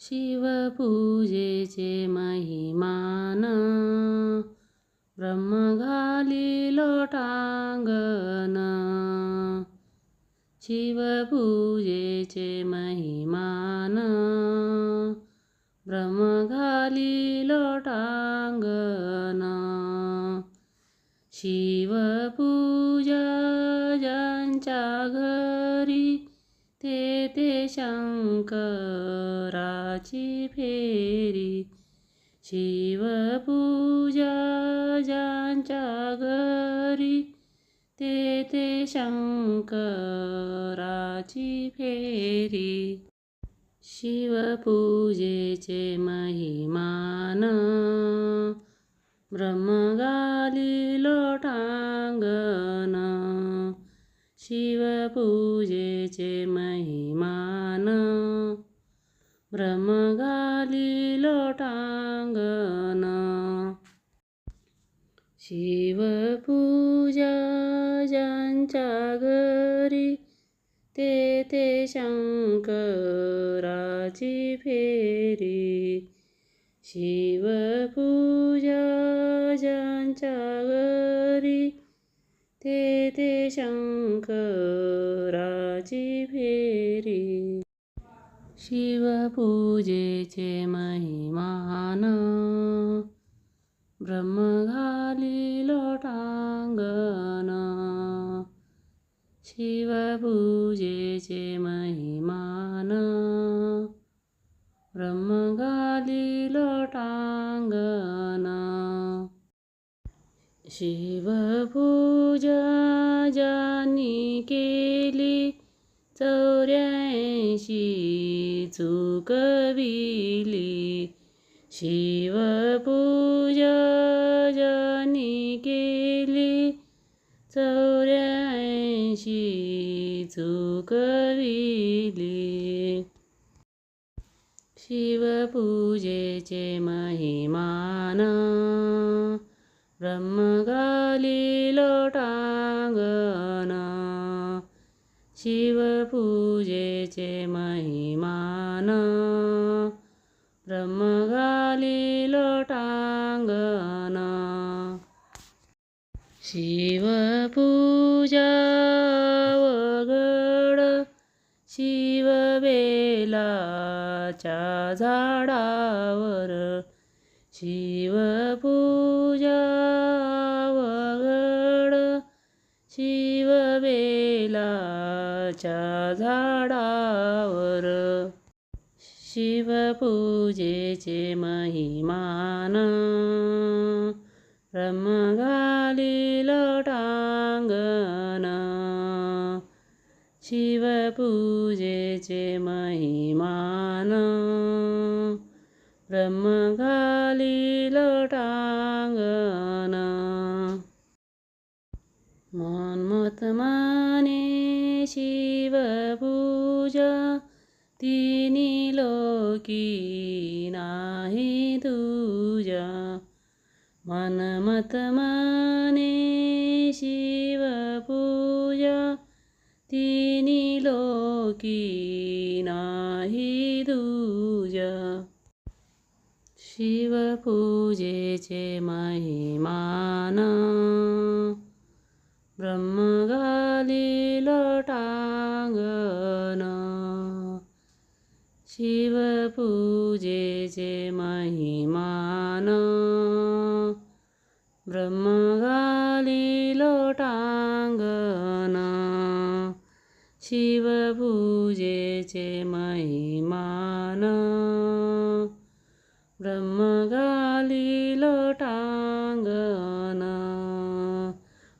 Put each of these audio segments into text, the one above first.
शिवपूजेचे महिमान. ब्रह्मघाली लोटांगन शिवपूजेचे महिमान. ब्रह्मघाली लोटांगन शिवपूजा ज्यांच्या घरी ते ते शंकराची फेरी. शिवपूजा ज्यांच्या घरी ते ते शंकराची फेरी. शिवपूजेचे महिमान ब्रह्मगाली लोटांगण शिवपूजेचे महिमान. ब्रह्मगाली लोटांगन शिवपूजा ज्यांच्या घरी ते ते शंकराची फेरी. शिवपूजा ज्यांच्या घरी ते ते शंकराची फेरी. शिवपूजेचे महिमान ब्रह्मघाली लोटांगण. शिवपूजेचे महिमान ब्रह्मगाली लोटांगण. शिवपूजा जानी केली चौऱ्याऐंशी चुकविली शिवपूजा जानी केली चौऱ्याऐंशी चुकविली शिवपूजेचे महिमाना ब्रह्मगाली लोटांगण शिवपूजेचे महिमान ब्रह्मगाली लोटांगण शिवपूजा वगड शिवबेलाच्या झाडावर शिवपू शिवबेलाच्या झाडावर. शिवपूजेचे महिमान. ब्रह्मगाली लोटांगण शिवपूजेचे महिमान. মন মানে শিব পূজা তিনি লোকি নাহি দুজা। মন মত মানে শিব পূজা তিনি লোকি নাহি দুজা। শিব পূজে মহিমানা। ब्रह्मगाली लोटांगण. शिवपूजेचे महिमान. ब्रह्मगाली लोटांगण. शिवपूजेचे महिमान. ब्रह्मगाली लोटांगण.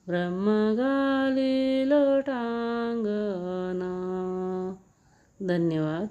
ब्रह्मगाली लोटांगना धन्यवाद.